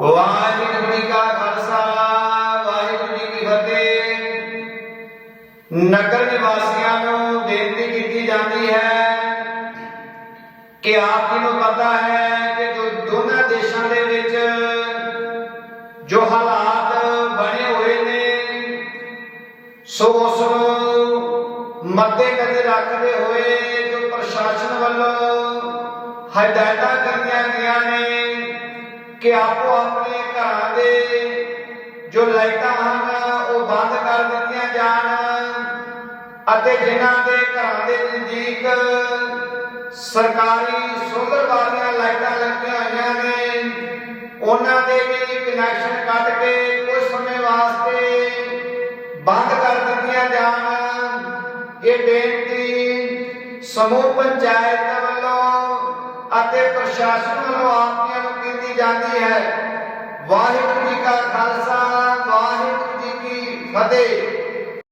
ਵਾਹਿਗੁਰੂ ਜੀ ਕਾ ਖਾਲਸਾ, ਵਾਹਿਗੁਰੂ ਜੀ ਕੀ ਫਤਿਹ। ਨਗਰ ਨਿਵਾਸੀਆਂ ਨੂੰ ਬੇਨਤੀ ਕੀਤੀ ਜਾਂਦੀ ਹੈ ਕਿ ਆਪ ਜੀ ਨੂੰ ਪਤਾ ਹੈ ਕਿ ਜੋ ਦੋਨਾਂ ਦੇਸ਼ਾਂ ਦੇ ਵਿੱਚ ਜੋ ਹਾਲਾਤ ਬਣੇ ਹੋਏ ਨੇ, ਸੋ ਉਸ ਨੂੰ ਮੱਦੇ ਨਜ਼ਰ ਰੱਖਦੇ ਹੋਏ ਜੋ ਪ੍ਰਸ਼ਾਸਨ ਵੱਲੋਂ ਹਦਾਇਤਾਂ ਕਰਨੀਆਂ ਗਈਆਂ ਨੇ ਕਿ ਆਪੋ ਆਪਣੇ ਘਰਾਂ ਦੇ ਜੋ ਲਾਈਟਾਂ ਹਨ, ਉਹ ਬੰਦ ਕਰ ਦਿੱਤੀਆਂ ਜਾਣ ਅਤੇ ਜਿਨ੍ਹਾਂ ਦੇ ਘਰਾਂ ਦੇ ਨਜ਼ਦੀਕ ਸਰਕਾਰੀ ਸੋਲਰ ਵਾਲੀਆਂ ਲਾਈਟਾਂ ਲੱਗੀਆਂ ਹੋਈਆਂ ਨੇ, ਉਹਨਾਂ ਦੇ ਵੀ ਕਨੈਕਸ਼ਨ ਕੱਟ ਕੇ ਕੁਝ ਸਮੇਂ ਵਾਸਤੇ ਬੰਦ ਕਰ ਦਿੱਤੀਆਂ ਜਾਣ। ਇਹ ਬੇਨਤੀ ਸਮੂਹ ਪੰਚਾਇਤ ਵੱਲੋਂ ਅਤੇ ਪ੍ਰਸ਼ਾਸਨ ਵੱਲੋਂ ਆਪੀਆਂ ਨੂੰ ਕੀਤੀ ਜਾਂਦੀ ਹੈ। ਵਾਹਿਗੁਰੂ ਜੀ ਕਾ ਖਾਲਸਾ ਵਾਹਿਗੁਰੂ ਜੀ ਕੀ ਫਤਿਹ।